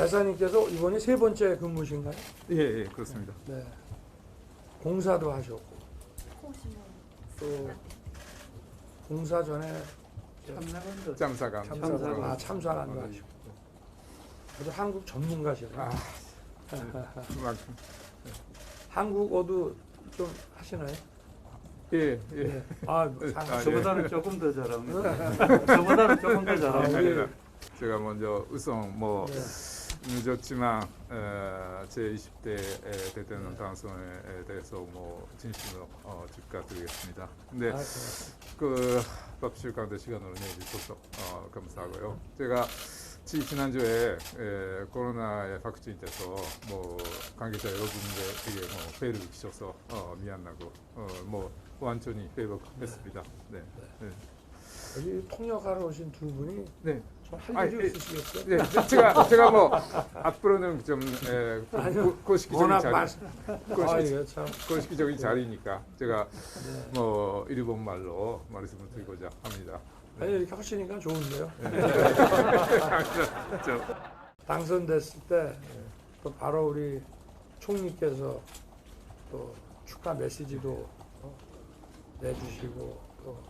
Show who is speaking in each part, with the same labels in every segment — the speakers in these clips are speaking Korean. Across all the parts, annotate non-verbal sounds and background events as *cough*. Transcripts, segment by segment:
Speaker 1: 대사님께서 이번이 세 번째 근무신가요?
Speaker 2: 예, 예, 그렇습니다.
Speaker 1: 네. 공사도 하셨고 또 공사 전에
Speaker 3: 참사관도
Speaker 2: 짬사감.
Speaker 3: 참사관
Speaker 1: 아 참사관도 네. 하시고 아주 한국 전문가시네요.
Speaker 2: 아, *laughs* 그만큼.
Speaker 1: 한국어도 좀 하시나요?
Speaker 2: 예, 예.
Speaker 1: 네. 아, 뭐
Speaker 2: 네. 아 예.
Speaker 3: 저보다는 조금 더 잘합니다. *laughs* 저보다는 조금 더
Speaker 1: 아,
Speaker 3: 잘합니다.
Speaker 1: 예.
Speaker 2: 제가 먼저 의성 뭐
Speaker 1: 네.
Speaker 2: 늦었지만 어, 제 20대 때되는 방송에 대해서 뭐 진심으로 어, 축하드리겠습니다. 근데
Speaker 1: 아,
Speaker 2: 그 밥실 가운데 시간을 내주셔서 어, 감사하고요. 제가 지- 지난주에 에, 코로나에 박진이 돼서 뭐 관계자 여러분들에게 뭐 배를 주셔서 어, 미안하고 어, 뭐 완전히 회복했습니다. 네. 네.
Speaker 1: 여기 통역하러 오신 두 분이
Speaker 2: 네.
Speaker 1: 좀할
Speaker 2: 아,
Speaker 1: 일이
Speaker 2: 예.
Speaker 1: 있으시겠어요?
Speaker 2: 네, 제가 제가 뭐 앞으로는 좀 에, 고- 고식적인
Speaker 1: 워낙
Speaker 2: 자리,
Speaker 1: 말씀.
Speaker 2: 고식-
Speaker 1: 아, 이거 참.
Speaker 2: 고식적인 자리니까 제가
Speaker 1: 네.
Speaker 2: 뭐 일본 말로 말씀을 드리고자 합니다.
Speaker 1: 아니 이렇게 하시니까 좋은데요. *laughs*
Speaker 2: 저,
Speaker 1: 당선됐을 때 또 바로 우리 총리께서 또 축하 메시지도 어, 내주시고 또저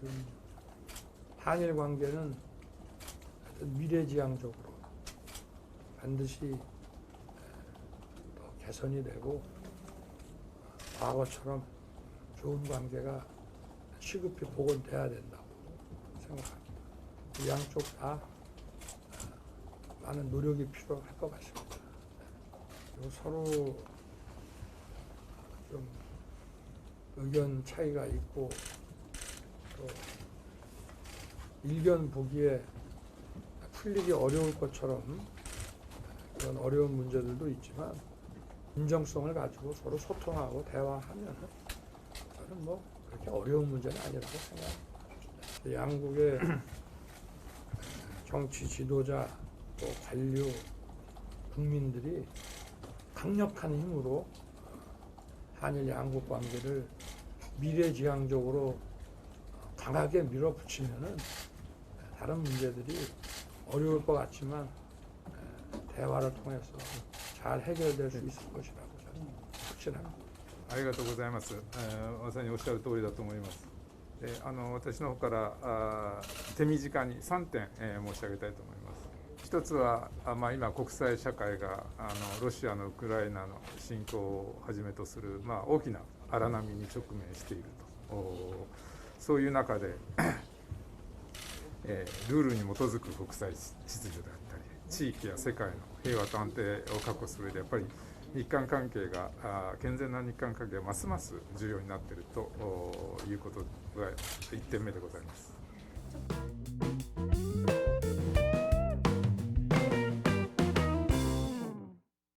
Speaker 1: 지금 한일 관계는 미래지향적으로 반드시 개선이 되고 과거처럼 좋은 관계가 시급히 복원돼야 된다고 생각합니다. 이 양쪽 다 많은 노력이 필요할 것 같습니다. 그리고 서로 좀 의견 차이가 있고 또 일견 보기에 풀리기 어려울 것처럼 그런 어려운 문제들도 있지만 인정성을 가지고 서로 소통하고 대화하면 저는 뭐 그렇게 어려운 문제는 아니라고 생각합니다. 양국의 정치 지도자 또 관료 국민들이 강력한 힘으로 한일 양국 관계를 미래지향적으로 강하게 밀어붙이면은 다른 문제들이 어려울 것 같지만 대화를 통해서 잘 해결될 수 있을 것이라고 저는 확신합니 다.
Speaker 2: ありがとうございます。まさにおっしゃる通りだと思います。であの私の方からあ手短に3点、えー、申し上げたいと思います。一つはあ、まあ、今国際社会があのロシアのウクライナの侵攻をはじめとする、まあ、大きな荒波に直面しているとそういう中でえールールに基づく国際秩序であったり地域や世界の平和と安定を確保する上でやっぱり日韓関係が健全な日韓関係がますます重要になっているということが1点目でございます。